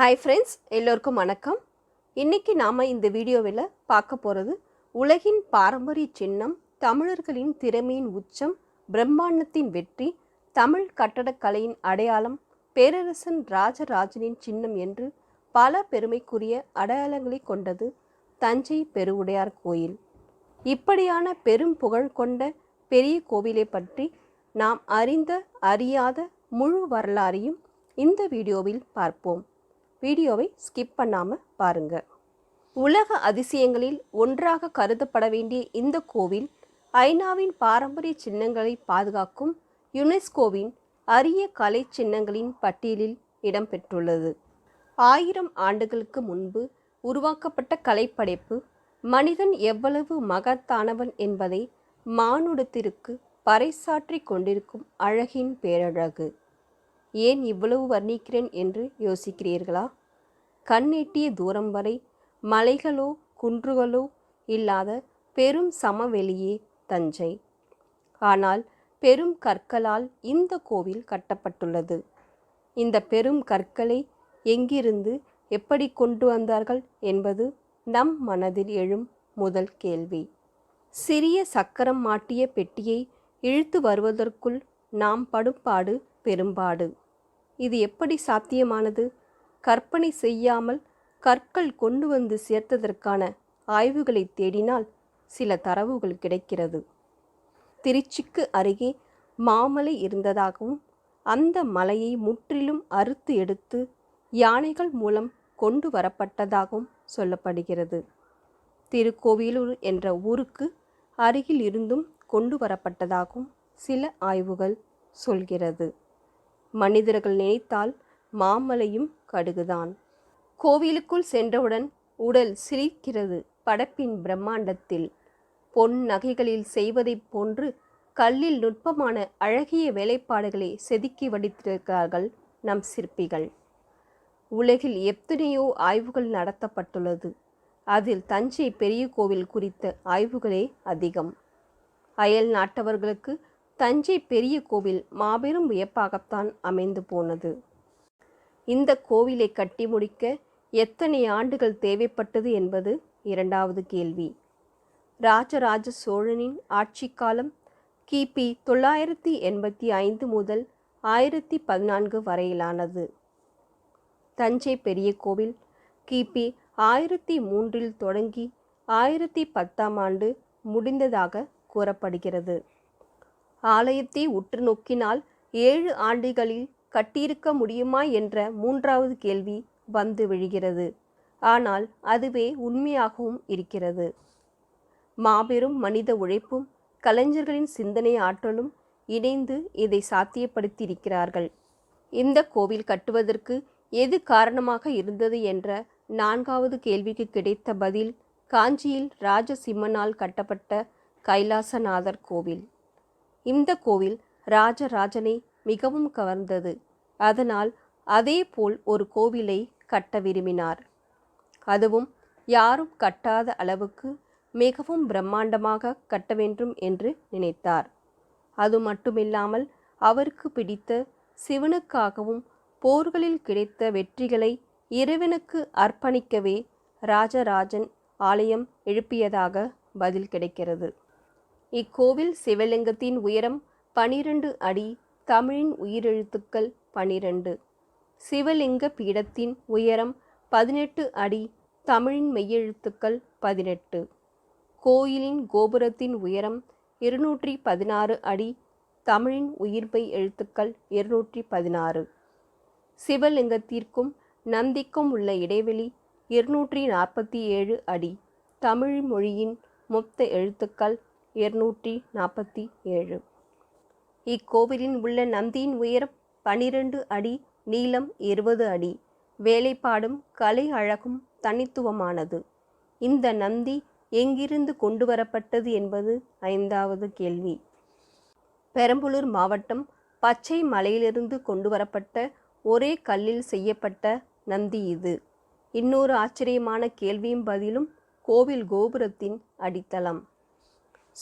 Hi friends எல்லோருக்கும் வணக்கம். இன்னைக்கு நாம் இந்த வீடியோவில் பார்க்க போகிறது உலகின் பாரம்பரிய சின்னம் தமிழர்களின் திறமையின் உச்சம் பிரம்மாண்டத்தின் வெற்றி தமிழ் கட்டடக்கலையின் அடையாளம் பேரரசன் ராஜராஜனின் சின்னம் என்று பல பெருமைக்குரிய அடையாளங்களை கொண்டது தஞ்சை பெருவுடையார் கோயில். இப்படியான பெரும் புகழ் கொண்ட பெரிய கோவிலை பற்றி நாம் அறிந்த அறியாத முழு வரலாறையும் இந்த வீடியோவில் பார்ப்போம். வீடியோவை ஸ்கிப் பண்ணாமல் பாருங்கள் உலக அதிசயங்களில் ஒன்றாக கருதப்பட வேண்டிய இந்த கோவில் ஐநாவின் பாரம்பரிய சின்னங்களை பாதுகாக்கும் யுனெஸ்கோவின் அரிய கலை சின்னங்களின் பட்டியலில் இடம்பெற்றுள்ளது ஆயிரம் ஆண்டுகளுக்கு முன்பு உருவாக்கப்பட்ட கலைப்படைப்பு மனிதன் எவ்வளவு மகத்தானவன் என்பதை மானுடத்திற்கு பறைசாற்றிக் கொண்டிருக்கும் அழகின் பேரழகு. ஏன் இவ்வளவு வர்ணிக்கிறேன் என்று யோசிக்கிறீர்களா? கண்ணெட்டிய தூரம் வரை மலைகளோ குன்றுகளோ இல்லாத பெரும் சமவெளியே தஞ்சை. ஆனால் பெரும் கற்களால் இந்த கோவில் கட்டப்பட்டுள்ளது. இந்த பெரும் கற்களை எங்கிருந்து எப்படி கொண்டு வந்தார்கள் என்பது நம் மனதில் எழும் முதல் கேள்வி. சிறிய சக்கரம் மாட்டிய பெட்டியை இழுத்து வருவதற்குள் நாம் படும்பாடு பெரும்பாடு. இது எப்படி சாத்தியமானது? கற்பனை செய்யாமல் கற்கள் கொண்டு வந்து சேர்த்ததற்கான ஆய்வுகளை தேடினால் சில தரவுகள் கிடைக்கிறது. திருச்சிக்கு அருகே மாமலை இருந்ததாகவும் அந்த மலையை முற்றிலும் அறுத்து எடுத்து யானைகள் மூலம் கொண்டு வரப்பட்டதாகவும் சொல்லப்படுகிறது. திருக்கோவிலூர் என்ற ஊருக்கு அருகில் இருந்தும் கொண்டு வரப்பட்டதாகவும் சில ஆய்வுகள் சொல்கிறது. மனிதர்கள் நினைத்தால் மாமலையும் கடுகுதான். கோவிலுக்குள் சென்றவுடன் உடல் சிரிக்கிறது படப்பின் பிரம்மாண்டத்தில் பொன் நகைகளில் செய்வதைப் போன்று கல்லில் நுட்பமான அழகிய வேலைப்பாடுகளை செதுக்கி வடித்திருக்கிறார்கள் நம் சிற்பிகள். உலகில் எத்தனையோ ஆய்வுகள் நடத்தப்பட்டுள்ளது. அதில் தஞ்சை பெரிய கோவில் குறித்த ஆய்வுகளே அதிகம். அயல் நாட்டவர்களுக்கு தஞ்சை பெரிய கோவில் மாபெரும் வியப்பாகத்தான் அமைந்து போனது. இந்த கோவிலை கட்டி முடிக்க எத்தனை ஆண்டுகள் தேவைப்பட்டது என்பது இரண்டாவது கேள்வி. ராஜராஜ சோழனின் ஆட்சி காலம் கிபி தொள்ளாயிரத்தி எண்பத்தி ஐந்து முதல் ஆயிரத்தி பதினான்கு வரையிலானது. தஞ்சை பெரிய கோவில் கிபி ஆயிரத்தி மூன்றில் தொடங்கி ஆயிரத்தி பத்தாம் ஆண்டு முடிந்ததாக கூறப்படுகிறது. ஆலயத்தை உற்று நோக்கினால் ஏழு ஆண்டுகளில் கட்டியிருக்க முடியுமா என்ற மூன்றாவது கேள்வி வந்து விழுகிறது. ஆனால் அதுவே உண்மையாகவும் இருக்கிறது. மாபெரும் மனித உழைப்பும் கலைஞர்களின் சிந்தனை ஆற்றலும் இணைந்து இதை சாத்தியப்படுத்தியிருக்கிறார்கள். இந்த கோவில் கட்டுவதற்கு எது காரணமாக இருந்தது என்ற நான்காவது கேள்விக்கு கிடைத்த பதில் காஞ்சியில் ராஜசிம்மனால் கட்டப்பட்ட கைலாசநாதர் கோவில். இந்த கோவில் ராஜராஜனை மிகவும் கவர்ந்தது. அதனால் அதே போல் ஒரு கோவிலை கட்ட விரும்பினார். அதுவும் யாரும் கட்டாத அளவுக்கு மிகவும் பிரம்மாண்டமாக கட்ட வேண்டும் என்று நினைத்தார். அது மட்டுமில்லாமல் அவருக்கு பிடித்த சிவனுக்காகவும் போர்களில் கிடைத்த வெற்றிகளை இறைவனுக்கு அர்ப்பணிக்கவே ராஜராஜன் ஆலயம் எழுப்பியதாக பதில் கிடைக்கிறது. இக்கோவில் சிவலிங்கத்தின் உயரம் பனிரெண்டு அடி தமிழின் உயிரெழுத்துக்கள் பனிரெண்டு. சிவலிங்க பீடத்தின் உயரம் பதினெட்டு அடி தமிழின் மெய்யெழுத்துக்கள் பதினெட்டு. கோயிலின் கோபுரத்தின் உயரம் இருநூற்றி பதினாறு அடி தமிழின் உயிர்மை எழுத்துக்கள் இருநூற்றி பதினாறு. சிவலிங்கத்திற்கும் நந்திக்கும் உள்ள இடைவெளி இருநூற்றி நாற்பத்தி ஏழு அடி தமிழ் மொழியின் மொத்த எழுத்துக்கள் இருநூற்றி நாற்பத்தி ஏழு. இக்கோவிலின் உள்ள நந்தியின் உயரம் பனிரெண்டு அடி நீளம் இருபது அடி. வேலைப்பாடும் கலை அழகும் தனித்துவமானது. இந்த நந்தி எங்கிருந்து கொண்டு வரப்பட்டது என்பது ஐந்தாவது கேள்வி. பெரம்பலூர் மாவட்டம் பச்சை மலையிலிருந்து கொண்டு வரப்பட்ட ஒரே கல்லில் செய்யப்பட்ட நந்தி இது. இன்னொரு ஆச்சரியமான கேள்வியும் பதிலும் கோவில் கோபுரத்தின் அடித்தளம்.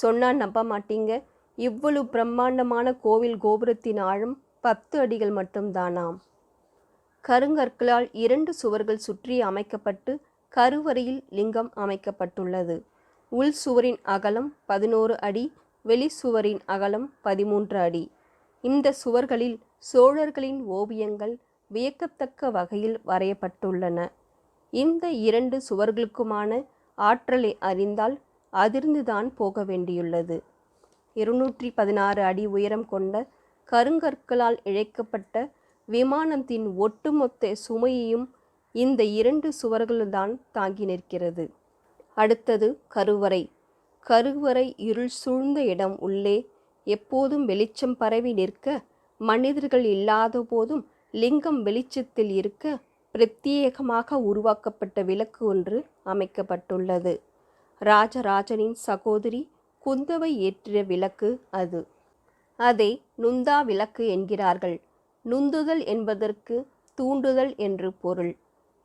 சொன்னால் நம்ப மாட்டீங்க. இவ்வளவு பிரம்மாண்டமான கோவில் கோபுரத்தின் ஆழம் பத்து அடிகள் மட்டும்தானாம். கருங்கற்களால் இரண்டு சுவர்கள் சுற்றி அமைக்கப்பட்டு கருவறையில் லிங்கம் அமைக்கப்பட்டுள்ளது. உள் சுவரின் அகலம் பதினோரு அடி வெளி சுவரின் அகலம் பதிமூன்று அடி. இந்த சுவர்களில் சோழர்களின் ஓவியங்கள் வியக்கத்தக்க வகையில் வரையப்பட்டுள்ளன. இந்த இரண்டு சுவர்களுக்குமான ஆற்றலை அறிந்தால் அதிர்ந்துதான் போக வேண்டியுள்ளது. இருநூற்றி பதினாறு அடி உயரம் கொண்ட கருங்கற்களால் இழைக்கப்பட்ட விமானத்தின் ஒட்டுமொத்த சுமையையும் இந்த இரண்டு சுவர்கள்தான் தாங்கி நிற்கிறது. அடுத்தது கருவறை. கருவறை இருள் சூழ்ந்த இடம் உள்ளே எப்போதும் வெளிச்சம் பரவி நிற்க மனிதர்கள் இல்லாத போதும் லிங்கம் வெளிச்சத்தில் இருக்க பிரத்யேகமாக உருவாக்கப்பட்ட விளக்கு ஒன்று அமைக்கப்பட்டுள்ளது. ராஜராஜனின் சகோதரி குந்தவை ஏற்றிய விளக்கு அது. அதை நுந்தா விளக்கு என்கிறார்கள். நுந்துதல் என்பதற்கு தூண்டுதல் என்று பொருள்.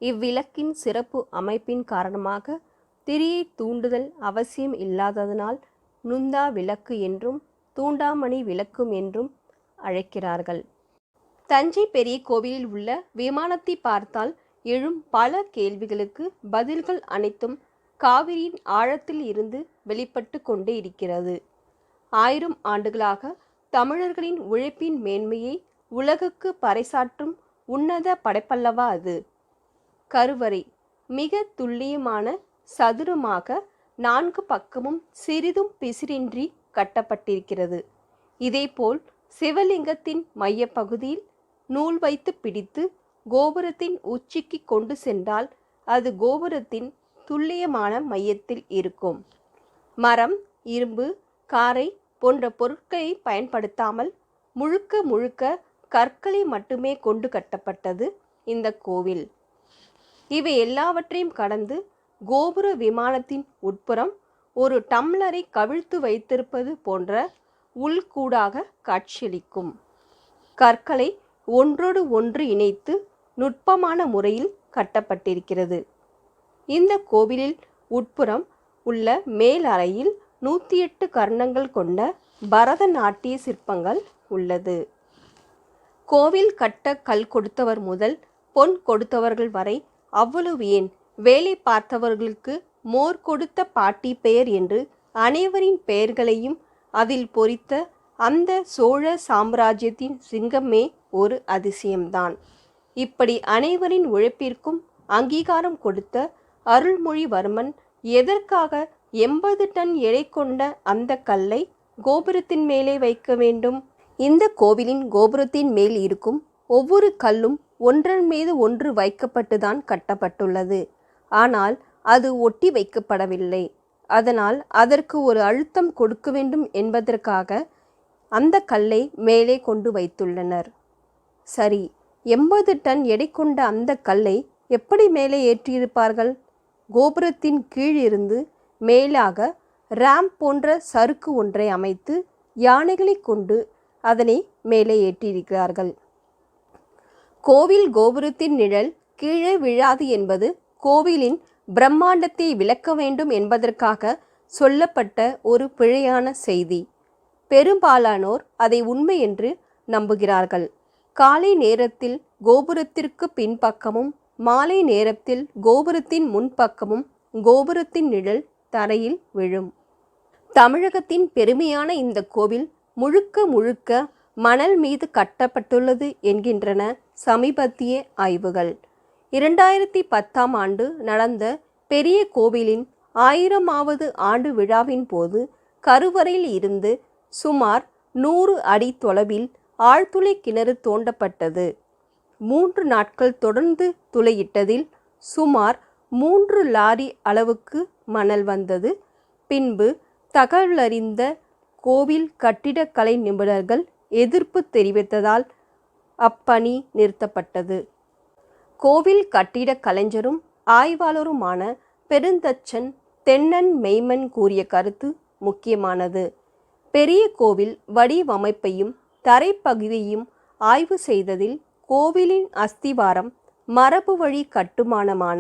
இவ்விளக்கின் சிறப்பு அமைப்பின் காரணமாக திரியை தூண்டுதல் அவசியம் இல்லாததனால் நுந்தா விளக்கு என்றும் தூண்டாமணி விளக்கும் என்றும் அழைக்கிறார்கள். தஞ்சை பெரிய கோவிலில் உள்ள விமானத்தை பார்த்தால் எழும் பல கேள்விகளுக்கு பதில்கள் அனைத்தும் காவிரியின் ஆழத்தில் இருந்து வெளிப்பட்டு கொண்டே இருக்கிறது. ஆயிரம் ஆண்டுகளாக தமிழர்களின் உழைப்பின் மேன்மையை உலகுக்கு பறைசாற்றும் உன்னத படைப்பல்லவா அது. கருவறை மிக துல்லியமான சதுரமாக நான்கு பக்கமும் சிறிதும் பிசிறின்றி கட்டப்பட்டிருக்கிறது. இதேபோல் சிவலிங்கத்தின் மையப்பகுதியில் நூல் வைத்து பிடித்து கோபுரத்தின் உச்சிக்கு கொண்டு சென்றால் அது கோபுரத்தின் துல்லியமான மையத்தில் இருக்கும். மரம் இரும்பு காரை போன்ற பொருட்களை பயன்படுத்தாமல் முழுக்க முழுக்க கற்களை மட்டுமே கொண்டு கட்டப்பட்டது இந்த கோவில். இவை எல்லாவற்றையும் கடந்து கோபுர விமானத்தின் உட்புறம் ஒரு டம்ளரை கவிழ்த்து வைத்திருப்பது போன்ற உள்கூடாக காட்சியளிக்கும். கற்களை ஒன்றோடு ஒன்று இணைத்து நுட்பமான முறையில் கட்டப்பட்டிருக்கிறது. இந்த கோவிலில் உட்புறம் உள்ள மேல் அறையில் நூற்றி எட்டு கர்ணங்கள் கொண்ட பரதநாட்டிய சிற்பங்கள் உள்ளது. கோவில் கட்ட கல் கொடுத்தவர் முதல் பொன் கொடுத்தவர்கள் வரை அவ்வளவு ஏன்? வேலை பார்த்தவர்களுக்கு மோர் கொடுத்த பாட்டி பெயர் என்று அனைவரின் பெயர்களையும் அதில் பொறித்த அந்த சோழ சாம்ராஜ்யத்தின் சிங்கமே ஒரு அதிசயம்தான். இப்படி அனைவரின் உழைப்பிற்கும் அங்கீகாரம் கொடுத்த அருள்மொழிவர்மன் எதற்காக எண்பது டன் எடை கொண்ட அந்த கல்லை கோபுரத்தின் மேலே வைக்க வேண்டும்? இந்த கோவிலின் கோபுரத்தின் மேல் இருக்கும் ஒவ்வொரு கல்லும் ஒன்றன் மீது ஒன்று வைக்கப்பட்டுதான் கட்டப்பட்டுள்ளது. ஆனால் அது ஒட்டி வைக்கப்படவில்லை. அதனால் அதற்கு ஒரு அழுத்தம் கொடுக்க வேண்டும் என்பதற்காக அந்த கல்லை மேலே கொண்டு வைத்துள்ளனர். சரி எண்பது டன் எடை கொண்ட அந்த கல்லை எப்படி மேலே ஏற்றியிருப்பார்கள்? கோபுரத்தின் கீழிருந்து மேலாக ரேம்ப் போன்ற சறுக்கு ஒன்றை அமைத்து யானைகளை கொண்டு அதனை மேலே ஏற்றியிருக்கிறார்கள். கோவில் கோபுரத்தின் நிழல் கீழே விழாது என்பது கோவிலின் பிரம்மாண்டத்தை விளக்க வேண்டும் என்பதற்காக சொல்லப்பட்ட ஒரு பிழையான செய்தி. பெரும்பாலானோர் அதை உண்மை என்று நம்புகிறார்கள். காலை நேரத்தில் கோபுரத்திற்கு பின்பக்கமும் மாலை நேரத்தில் கோபுரத்தின் முன்பக்கமும் கோபுரத்தின் நிழல் தரையில் விழும். தமிழகத்தின் பெருமையான இந்த கோவில் முழுக்க முழுக்க மணல் மீது கட்டப்பட்டுள்ளது என்கின்றன சமீபத்திய ஆய்வுகள். இரண்டாயிரத்தி பத்தாம் ஆண்டு நடந்த பெரிய கோவிலின் ஆயிரமாவது ஆண்டு விழாவின் போது கருவறையில் இருந்து சுமார் நூறு அடி தொலைவில் ஆழ்துளை கிணறு தோண்டப்பட்டது. மூன்று நாட்கள் தொடர்ந்து துளையிட்டதில் சுமார் மூன்று லாரி அளவுக்கு மணல் வந்தது. பின்பு தகவலறிந்த கோவில் கட்டிடக்கலை நிபுணர்கள் எதிர்ப்பு தெரிவித்ததால் அப்பணி நிறுத்தப்பட்டது. கோவில் கட்டிட கலைஞரும் ஆய்வாளருமான பெருந்தச்சன் தென்னன் மெய்மன் கூறிய கருத்து முக்கியமானது. பெரிய கோவில் வடிவமைப்பையும் தரைப்பகுதியையும் ஆய்வு செய்ததில் கோவிலின் அஸ்திவாரம் மரபு வழி கட்டுமானமான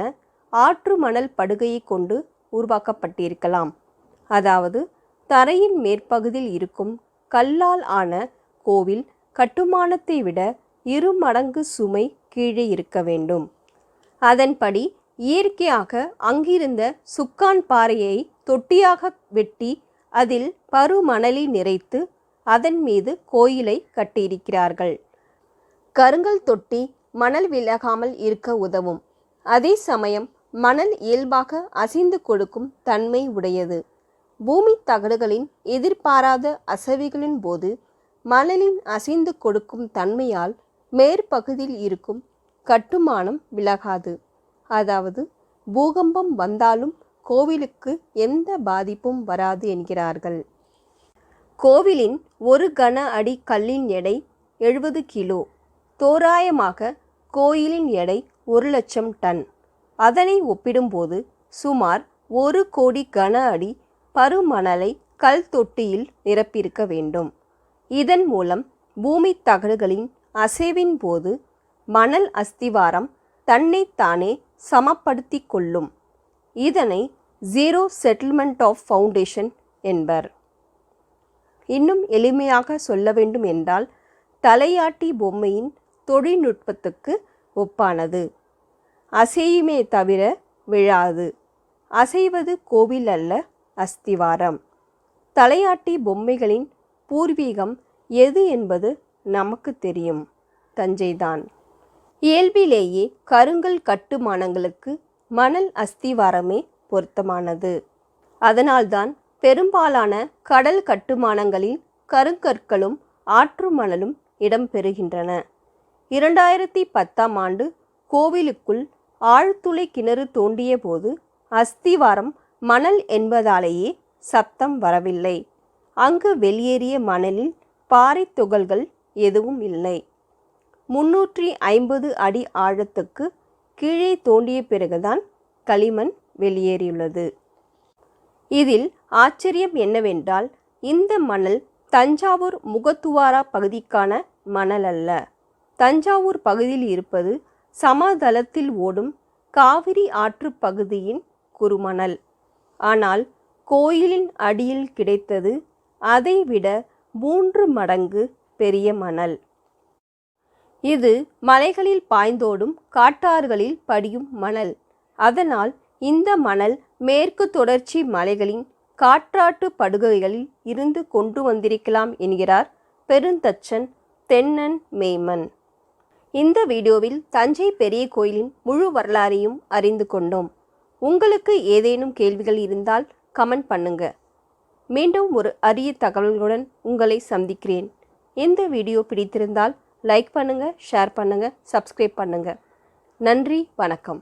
ஆற்று மணல் படுகையை கொண்டு உருவாக்கப்பட்டிருக்கலாம். அதாவது தரையின் மேற்பகுதியில் இருக்கும் கல்லால் ஆன கோவில் கட்டுமானத்தை விட இரு மடங்கு சுமை கீழே இருக்க வேண்டும். அதன்படி இயற்கையாக அங்கிருந்த சுக்கான் பாறையை தொட்டியாக வெட்டி அதில் பருமணலை நிறைத்து அதன் மீது கோயிலை கட்டியிருக்கிறார்கள். கருங்கல் தொட்டி மணல் விலகாமல் இருக்க உதவும். அதே சமயம் மணல் இயல்பாக அசைந்து கொடுக்கும் தன்மை உடையது. பூமி தகடுகளின் எதிர்பாராத அசைவுகளின் போது மணலின் அசைந்து கொடுக்கும் தன்மையால் மேற்பகுதியில் இருக்கும் கட்டுமானம் விலகாது. அதாவது பூகம்பம் வந்தாலும் கோவிலுக்கு எந்த பாதிப்பும் வராது என்கிறார்கள். கோவிலின் ஒரு கன அடி கல்லின் எடை எழுபது கிலோ. தோராயமாக கோயிலின் எடை ஒரு லட்சம் டன். அதனை ஒப்பிடும்போது சுமார் ஒரு கோடி கன அடி பருமணலை கல் தொட்டியில் நிரப்பியிருக்க வேண்டும். இதன் மூலம் பூமி தகடுகளின் அசைவின் போது மணல் அஸ்திவாரம் தன்னைத்தானே சமப்படுத்தி கொள்ளும். இதனை ஜீரோ செட்டில்மெண்ட் ஆஃப் ஃபவுண்டேஷன் என்பர். இன்னும் எளிமையாக சொல்ல வேண்டும் என்றால் தலையாட்டி பொம்மையின் தொழில்நுட்பத்துக்கு ஒப்பானது. அசையுமே தவிர விழாது. அசைவது கோவில் அல்ல அஸ்திவாரம். தலையாட்டி பொம்மைகளின் பூர்வீகம் எது என்பது நமக்கு தெரியும். தஞ்சைதான். இயல்பிலேயே கருங்கல் கட்டுமானங்களுக்கு மணல் அஸ்திவாரமே பொருத்தமானது. அதனால்தான் பெரும்பாலான கடல் கட்டுமானங்களில் கருங்கற்களும் ஆற்று மணலும் இடம்பெறுகின்றன. இரண்டாயிரத்தி பத்தாம் ஆண்டு கோவிலுக்குள் ஆழ்துளை கிணறு தோண்டிய போது அஸ்திவாரம் மணல் என்பதாலேயே சத்தம் வரவில்லை. அங்கு வெளியேறிய மணலில் பாறை துகள்கள் எதுவும் இல்லை. முன்னூற்றி ஐம்பது அடி ஆழத்துக்கு கீழே தோண்டிய பிறகுதான் களிமண் வெளியேறியுள்ளது. இதில் ஆச்சரியம் என்னவென்றால் இந்த மணல் தஞ்சாவூர் முகத்துவாரா பகுதிக்கான மணல் அல்ல. தஞ்சாவூர் பகுதியில் இருப்பது சமதளத்தில் ஓடும் காவிரி ஆற்று பகுதியின் குறுமணல். ஆனால் கோயிலின் அடியில் கிடைத்தது அதைவிட மூன்று மடங்கு பெரிய மணல். இது மலைகளில் பாய்ந்தோடும் காட்டாறுகளில் படியும் மணல். அதனால் இந்த மணல் மேற்கு தொடர்ச்சி மலைகளின் காற்றாட்டு படுகைகளில் இருந்து கொண்டு வந்திருக்கலாம் என்கிறார் பெருந்தச்சன் தென்னன் மேமன். இந்த வீடியோவில் தஞ்சை பெரிய கோயிலின் முழு வரலாறையும் அறிந்து கொண்டோம். உங்களுக்கு ஏதேனும் கேள்விகள் இருந்தால் கமெண்ட் பண்ணுங்க. மீண்டும் ஒரு அரிய தகவல்களுடன் உங்களை சந்திக்கிறேன். இந்த வீடியோ பிடித்திருந்தால் லைக் பண்ணுங்கள் ஷேர் பண்ணுங்கள் சப்ஸ்கிரைப் பண்ணுங்கள் நன்றி வணக்கம்.